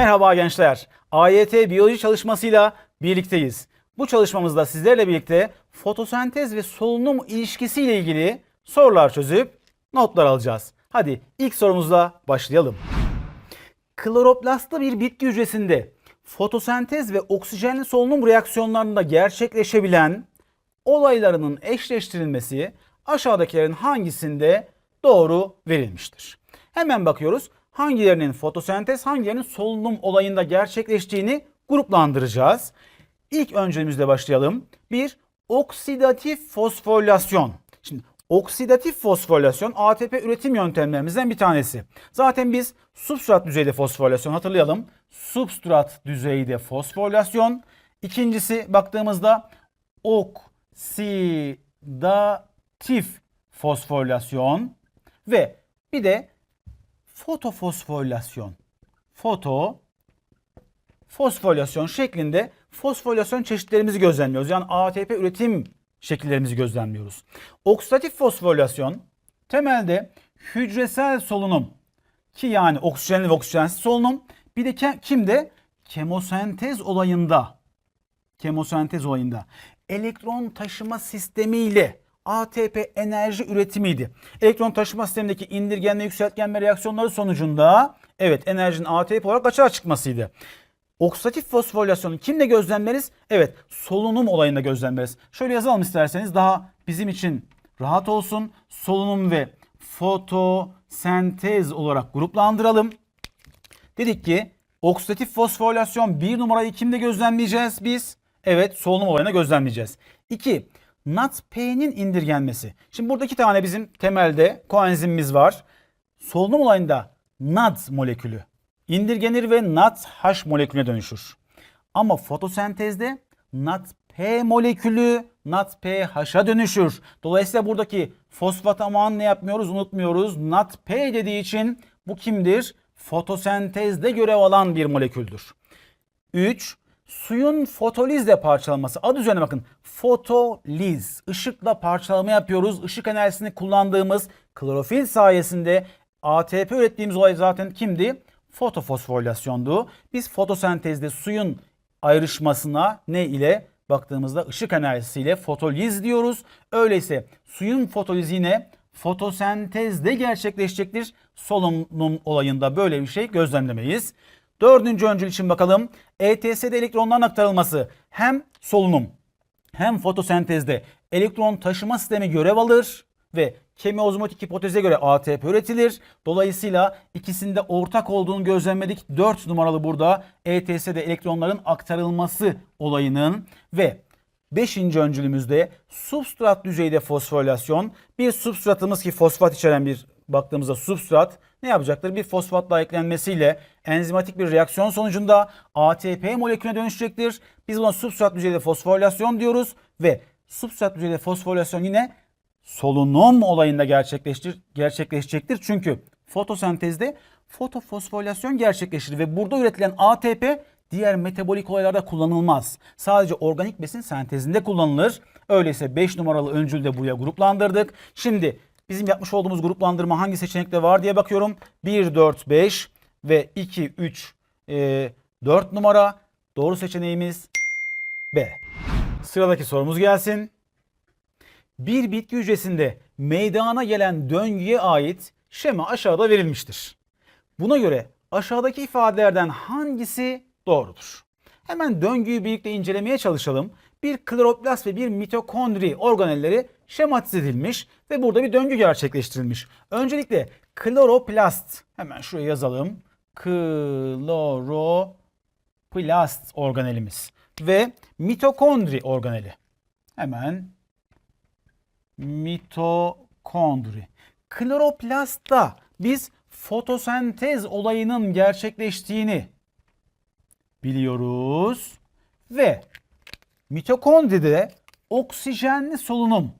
Merhaba gençler. AYT biyoloji çalışmasıyla birlikteyiz. Bu çalışmamızda sizlerle birlikte fotosentez ve solunum ilişkisiyle ilgili sorular çözüp notlar alacağız. Hadi ilk sorumuzla başlayalım. Kloroplastlı bir bitki hücresinde fotosentez ve oksijenli solunum reaksiyonlarında gerçekleşebilen olaylarının eşleştirilmesi aşağıdakilerin hangisinde doğru verilmiştir? Hemen bakıyoruz. Hangilerinin fotosentez, hangilerinin solunum olayında gerçekleştiğini gruplandıracağız. İlk öncemizle başlayalım. Bir, oksidatif fosforilasyon. Şimdi oksidatif fosforilasyon ATP üretim yöntemlerimizden bir tanesi. Zaten biz substrat düzeyde fosforilasyon hatırlayalım. Substrat düzeyde fosforilasyon. İkincisi baktığımızda oksidatif fosforilasyon ve bir de fotofosforilasyon. Foto fosforilasyon şeklinde fosforilasyon çeşitlerimizi gözlemliyoruz. Yani ATP üretim şekillerimizi gözlemliyoruz. Oksidatif fosforilasyon temelde hücresel solunum ki yani oksijenli ve oksijensiz solunum bir de ke- kimde? Kemosentez olayında kemosentez olayında elektron taşıma sistemiyle ATP enerji üretimiydi. Elektron taşıma sistemindeki indirgenme, yükseltgenme reaksiyonları sonucunda evet enerjinin ATP olarak açığa çıkmasıydı. Oksidatif fosforilasyonu kimle gözlemleriz? Evet solunum olayında gözlemleriz. Şöyle yazalım isterseniz daha bizim için rahat olsun. Solunum ve fotosentez olarak gruplandıralım. Dedik ki oksidatif fosforilasyon bir numarayı kimde gözlemleyeceğiz biz? Evet solunum olayına gözlemleyeceğiz. 2. NADP'nin indirgenmesi. Şimdi burada iki tane bizim temelde koenzimimiz var. Solunum olayında NAD molekülü indirgenir ve NADH molekülüne dönüşür. Ama fotosentezde NADP molekülü NADPH'a dönüşür. Dolayısıyla buradaki fosfat aman ne yapmıyoruz unutmuyoruz. NADP dediği için bu kimdir? Fotosentezde görev alan bir moleküldür. 3. Suyun fotolizle parçalanması. Adı üzerine bakın. Fotoliz. Işıkla parçalama yapıyoruz. Işık enerjisini kullandığımız klorofil sayesinde ATP ürettiğimiz olay zaten kimdi? Fotofosforilasyondu. Biz fotosentezde suyun ayrışmasına ne ile baktığımızda ışık enerjisiyle fotoliz diyoruz. Öyleyse suyun fotolizi yine fotosentezde gerçekleşecektir. Solunum olayında böyle bir şey gözlemlemeyiz. Dördüncü öncül için bakalım. ETS'de elektronların aktarılması hem solunum hem fotosentezde elektron taşıma sistemi görev alır ve kemiozmotik hipoteze göre ATP üretilir. Dolayısıyla ikisinde ortak olduğunu gözlemledik. 4 numaralı burada ETS'de elektronların aktarılması olayının ve 5. öncülümüzde substrat düzeyde fosforilasyon. Bir substratımız ki fosfat içeren bir baktığımızda substrat ne yapacaktır? Bir fosfatla eklenmesiyle enzimatik bir reaksiyon sonucunda ATP molekülüne dönüşecektir. Biz buna substrat düzeyde fosforilasyon diyoruz ve substrat düzeyde fosforilasyon yine solunum olayında gerçekleştir, gerçekleşecektir. Çünkü fotosentezde fotofosforilasyon gerçekleşir ve burada üretilen ATP diğer metabolik olaylarda kullanılmaz. Sadece organik besin sentezinde kullanılır. Öyleyse 5 numaralı öncülü de buraya gruplandırdık. Şimdi bizim yapmış olduğumuz gruplandırma hangi seçenekte var diye bakıyorum. 1, 4, 5 ve 2, 3, 4 numara. Doğru seçeneğimiz B. Sıradaki sorumuz gelsin. Bir bitki hücresinde meydana gelen döngüye ait şema aşağıda verilmiştir. Buna göre aşağıdaki ifadelerden hangisi doğrudur? Hemen döngüyü birlikte incelemeye çalışalım. Bir kloroplast ve bir mitokondri organelleri şematize edilmiş ve burada bir döngü gerçekleştirilmiş. Öncelikle kloroplast hemen şuraya yazalım. Kloroplast organelimiz ve mitokondri organeli. Hemen mitokondri. Kloroplastta biz fotosentez olayının gerçekleştiğini biliyoruz ve mitokondride oksijenli solunum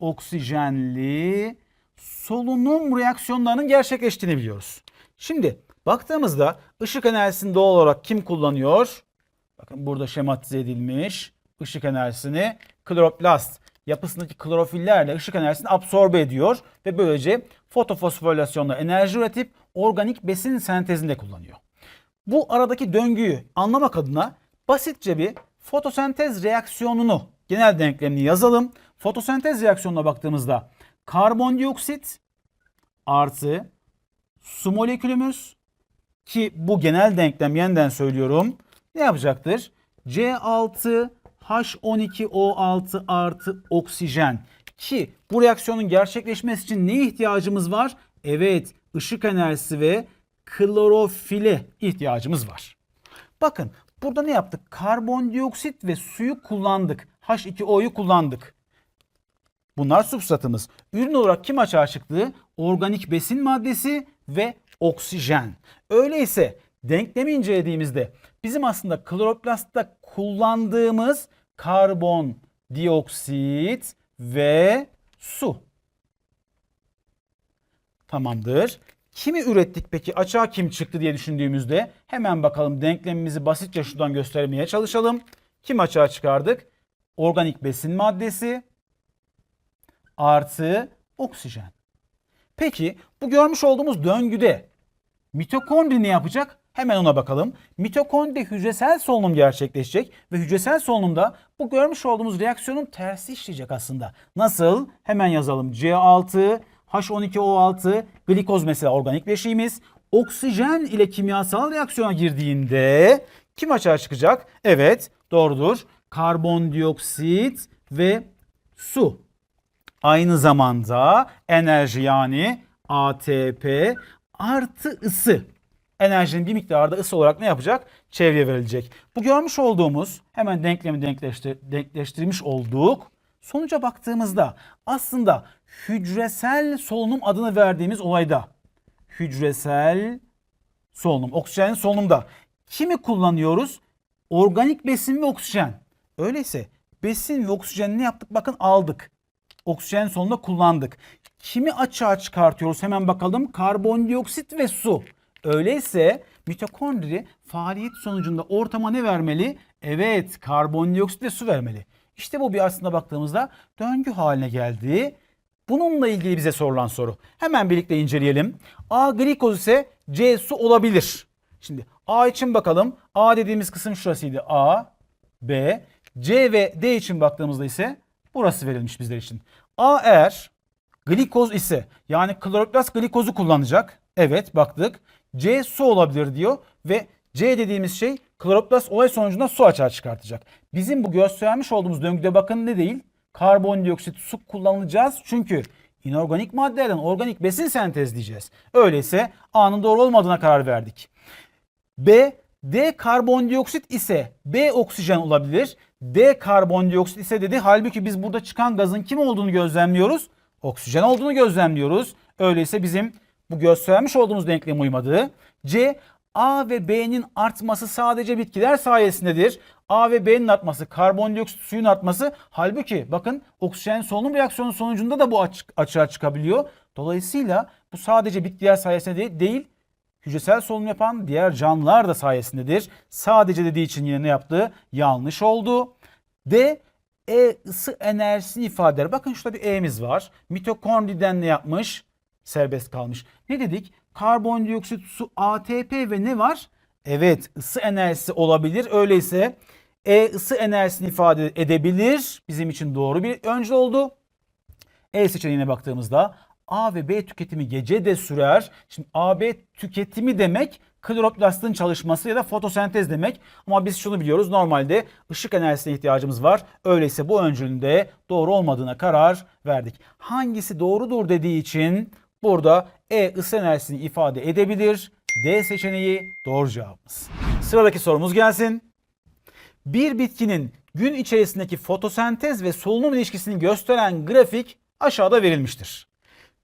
oksijenli solunum reaksiyonlarının gerçekleştiğini biliyoruz. Şimdi baktığımızda ışık enerjisini doğal olarak kim kullanıyor? Bakın burada şematize edilmiş ışık enerjisini kloroplast yapısındaki klorofillerle ışık enerjisini absorbe ediyor ve böylece fotofosforilasyonla enerji üretip organik besin sentezinde kullanıyor. bu aradaki döngüyü anlamak adına basitçe bir fotosentez reaksiyonunu genel denklemini yazalım. Fotosentez reaksiyonuna baktığımızda karbondioksit artı su molekülümüz ki bu genel denklem yeniden söylüyorum ne yapacaktır? C6 H12O6 artı oksijen ki bu reaksiyonun gerçekleşmesi için neye ihtiyacımız var? Evet ışık enerjisi ve klorofile ihtiyacımız var. Bakın burada ne yaptık? Karbondioksit ve suyu kullandık. H2O'yu kullandık. Bunlar substratımız. Ürün olarak kim açığa çıktı? Organik besin maddesi ve oksijen. Öyleyse denklemi incelediğimizde bizim aslında kloroplastta kullandığımız karbon dioksit ve su. Tamamdır. Kimi ürettik peki açığa kim çıktı diye düşündüğümüzde hemen bakalım denklemimizi basitçe şuradan göstermeye çalışalım. Kim açığa çıkardık? Organik besin maddesi artı oksijen. Peki bu görmüş olduğumuz döngüde mitokondri ne yapacak? Hemen ona bakalım. Mitokondri hücresel solunum gerçekleşecek ve hücresel solunumda bu görmüş olduğumuz reaksiyonun tersi işleyecek aslında. Nasıl? Hemen yazalım. C6, H12O6, glikoz mesela organik bileşiğimiz. Oksijen ile kimyasal reaksiyona girdiğinde kim açığa çıkacak? Evet doğrudur. Karbondioksit ve su. Aynı zamanda enerji yani ATP artı ısı. Enerjinin bir miktarda ısı olarak ne yapacak? Çevreye verilecek. Bu görmüş olduğumuz hemen denklemi denkleştir, denkleştirmiş olduk. Sonuca baktığımızda aslında hücresel solunum adını verdiğimiz olayda hücresel solunum, oksijenin solunumda kimi kullanıyoruz? Organik besin ve oksijen. Öyleyse besin ve oksijeni ne yaptık? Bakın aldık. Oksijen sonunda kullandık. Kimi açığa çıkartıyoruz? Hemen bakalım. Karbondioksit ve su. Öyleyse mitokondri faaliyet sonucunda ortama ne vermeli? Evet, karbondioksit ve su vermeli. İşte bu bir aslında baktığımızda döngü haline geldi. Bununla ilgili bize sorulan soru. Hemen birlikte inceleyelim. A glikoz ise C su olabilir. Şimdi A için bakalım. A dediğimiz kısım şurasıydı. A, B, C ve D için baktığımızda ise burası verilmiş bizler için. A eğer glikoz ise yani kloroplast glikozu kullanacak. Evet baktık. C su olabilir diyor ve C dediğimiz şey kloroplast olay sonucunda su açığa çıkartacak. Bizim bu göstermiş olduğumuz döngüde bakın ne değil? Karbondioksit su kullanacağız çünkü inorganik maddelerden organik besin sentezleyeceğiz. Öyleyse A'nın doğru olmadığına karar verdik. B, D karbondioksit ise B oksijen olabilir. D karbondioksit ise dedi. Halbuki biz burada çıkan gazın kim olduğunu gözlemliyoruz? Oksijen olduğunu gözlemliyoruz. Öyleyse bizim bu göstermiş olduğumuz denklem uymadı. C, A ve B'nin artması sadece bitkiler sayesindedir. A ve B'nin artması, karbondioksit suyun artması. Halbuki bakın oksijen solunum reaksiyonu sonucunda da bu açık, açığa çıkabiliyor. Dolayısıyla bu sadece bitkiler sayesinde değil, değil hücresel solunum yapan diğer canlılar da sayesindedir. Sadece dediği için yine ne yaptı? Yanlış oldu. D E ısı enerjisini ifade eder. Bakın şurada bir E'miz var. Mitokondriden ne yapmış? Serbest kalmış. Ne dedik? Karbondioksit, su, ATP ve ne var? Evet ısı enerjisi olabilir. Öyleyse E ısı enerjisini ifade edebilir. Bizim için doğru bir öncül oldu. E seçeneğine baktığımızda A ve B tüketimi gece de sürer. Şimdi A, B tüketimi demek kloroplastın çalışması ya da fotosentez demek. Ama biz şunu biliyoruz normalde ışık enerjisine ihtiyacımız var. Öyleyse bu öncülün de doğru olmadığına karar verdik. Hangisi doğrudur dediği için burada E ısı enerjisini ifade edebilir. D seçeneği doğru cevabımız. Sıradaki sorumuz gelsin. Bir bitkinin gün içerisindeki fotosentez ve solunum ilişkisini gösteren grafik aşağıda verilmiştir.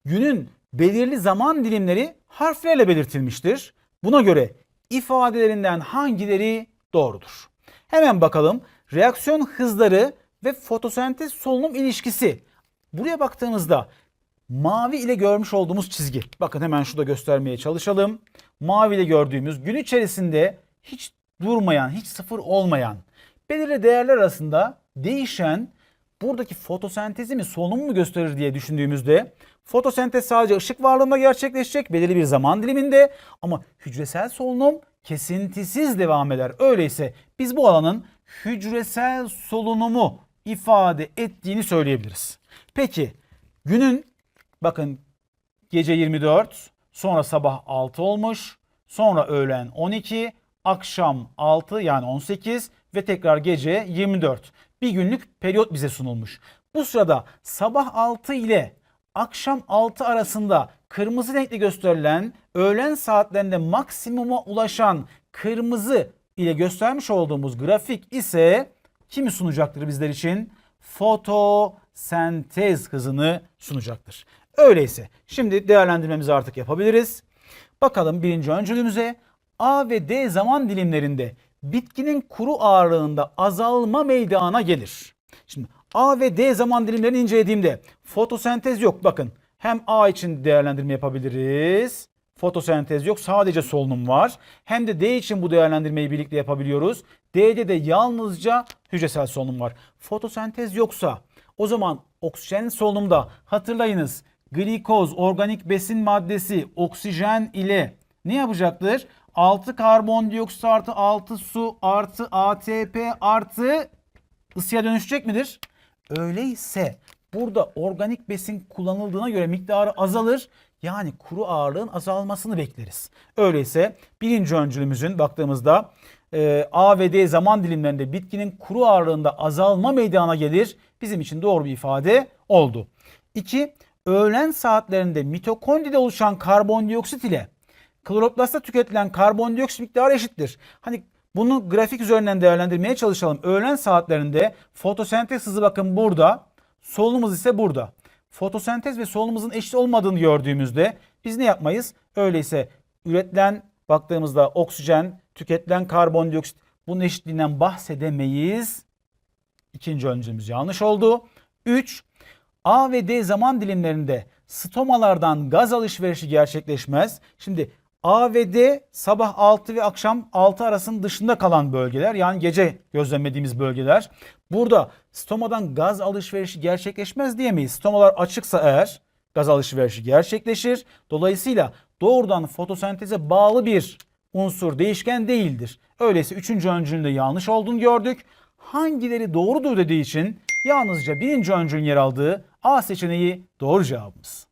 Günün belirli zaman dilimleri harflerle belirtilmiştir. Buna göre ifadelerinden hangileri doğrudur? Hemen bakalım. Reaksiyon hızları ve fotosentez solunum ilişkisi. Buraya baktığımızda mavi ile görmüş olduğumuz çizgi. Bakın hemen şurada göstermeye çalışalım. Mavi ile gördüğümüz gün içerisinde hiç durmayan, hiç sıfır olmayan belirli değerler arasında değişen buradaki fotosentezi mi solunum mu gösterir diye düşündüğümüzde fotosentez sadece ışık varlığında gerçekleşecek belirli bir zaman diliminde ama hücresel solunum kesintisiz devam eder. Öyleyse biz bu alanın hücresel solunumu ifade ettiğini söyleyebiliriz. Peki günün bakın gece 24, sonra sabah 6 olmuş, sonra öğlen 12, akşam 6 yani 18 ve tekrar gece 24. Bir günlük periyot bize sunulmuş. Bu sırada sabah 6 ile akşam 6 arasında kırmızı renkli gösterilen öğlen saatlerinde maksimuma ulaşan kırmızı ile göstermiş olduğumuz grafik ise kimi sunacaktır bizler için? Fotosentez hızını sunacaktır. Öyleyse şimdi değerlendirmemizi artık yapabiliriz. Bakalım birinci öncülümüze A ve D zaman dilimlerinde bitkinin kuru ağırlığında azalma meydana gelir. Şimdi A ve D zaman dilimlerini incelediğimde fotosentez yok. Bakın hem A için değerlendirme yapabiliriz. Fotosentez yok sadece solunum var. Hem de D için bu değerlendirmeyi birlikte yapabiliyoruz. D'de de yalnızca hücresel solunum var. Fotosentez yoksa o zaman oksijen solunumda hatırlayınız glikoz organik besin maddesi oksijen ile ne yapacaktır? 6 karbondioksit artı 6 su artı ATP artı ısıya dönüşecek midir? Öyleyse burada organik besin kullanıldığına göre miktarı azalır. Yani kuru ağırlığın azalmasını bekleriz. Öyleyse birinci öncülümüzün baktığımızda e, A ve D zaman dilimlerinde bitkinin kuru ağırlığında azalma meydana gelir. Bizim için doğru bir ifade oldu. 2. Öğlen saatlerinde mitokondride oluşan karbondioksit ile kloroplastta tüketilen karbondioksit miktarı eşittir. Hani bunu grafik üzerinden değerlendirmeye çalışalım. Öğlen saatlerinde fotosentez hızı bakın burada. Solunumuz ise burada. Fotosentez ve solunumuzun eşit olmadığını gördüğümüzde biz ne yapmayız? Öyleyse üretilen baktığımızda oksijen, tüketilen karbondioksit bunun eşitliğinden bahsedemeyiz. İkinci öncümüz yanlış oldu. 3. A ve D zaman dilimlerinde stomalardan gaz alışverişi gerçekleşmez. Şimdi A ve D sabah 6 ve akşam 6 arasının dışında kalan bölgeler yani gece gözlemlediğimiz bölgeler. Burada stomadan gaz alışverişi gerçekleşmez diyemeyiz. Stomalar açıksa eğer gaz alışverişi gerçekleşir. Dolayısıyla doğrudan fotosenteze bağlı bir unsur değişken değildir. Öyleyse üçüncü öncülün de yanlış olduğunu gördük. Hangileri doğrudur dediği için yalnızca birinci öncülün yer aldığı A seçeneği doğru cevabımız.